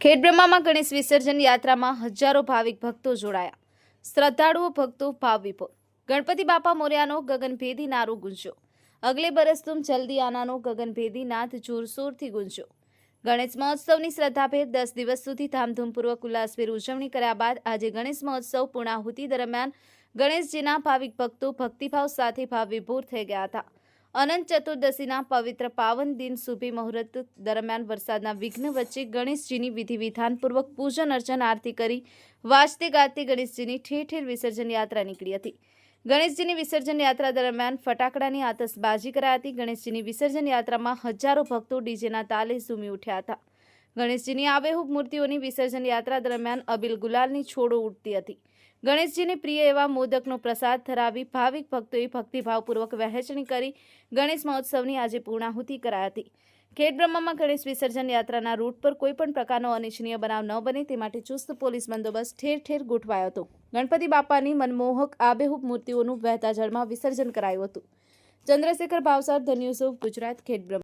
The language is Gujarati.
ખેડબ્રહ્મામાં ગણેશ વિસર્જન યાત્રામાં હજારો ભાવિક ભક્તો જોડાયા. શ્રદ્ધાળુઓ, ભક્તો ભાવ વિભોર. ગણપતિ બાપા મોર્યાનો ગગનભેદી નારો ગુંજ્યો. અગલે બરસ તુમ જલ્દી આનાનો ગગનભેદી નાથ જોરશોરથી ગુંજ્યો. ગણેશ મહોત્સવની શ્રદ્ધાભેર દસ દિવસ સુધી ધામધૂમપૂર્વક ઉલ્લાસભેર ઉજવણી કર્યા બાદ આજે ગણેશ મહોત્સવ પૂર્ણાહુતિ દરમિયાન ગણેશજીના ભાવિક ભક્તો ભક્તિભાવ સાથે ભાવ વિભોર થઈ ગયા હતા. અનંત ચતુર્દશીના પવિત્ર પાવન દિન શુભી મુહૂર્ત દરમિયાન વરસાદના વિઘ્ન વચ્ચે ગણેશજીની વિધિ વિધાનપૂર્વક પૂજન અર્ચન આરતી કરી વાજતે ગાજતે ગણેશજીની ઠેર ઠેર વિસર્જન યાત્રા નીકળી હતી. ગણેશજીની વિસર્જન યાત્રા દરમિયાન ફટાકડાની આતશબાજી કરાઈ હતી. ગણેશજીની વિસર્જન યાત્રામાં હજારો ભક્તો ડીજેના તાલે ઝૂમી ઉઠ્યા હતા. ગણેશજીની આબેહૂબ મૂર્તિઓની વિસર્જન યાત્રા દરમિયાન અબિલ ગુલાલની છોડો ઉડતી હતી. ગણેશજીને પ્રિય એવા મોદકનો પ્રસાદ ધરાવી ભાવિક ભક્તોએ ભક્તિભાવપૂર્વક વહેંચણી કરી ગણેશ મહોત્સવની આજે પૂર્ણાહુતિ કરાઈ હતી. ખેડબ્રહ્મામાં ગણેશ વિસર્જન યાત્રાના રૂટ પર કોઈપણ પ્રકારનો અનિચ્છનીય બનાવ ન બને તે માટે ચુસ્ત પોલીસ બંદોબસ્ત ઠેર ઠેર ગોઠવાયો હતો. ગણપતિ બાપાની મનમોહક આબેહૂબ મૂર્તિઓનું વહેતા જળમાં વિસર્જન કરાયું હતું. ચંદ્રશેખર ભાવસાર, ધ ગુજરાત ખેડબ્રહ્મા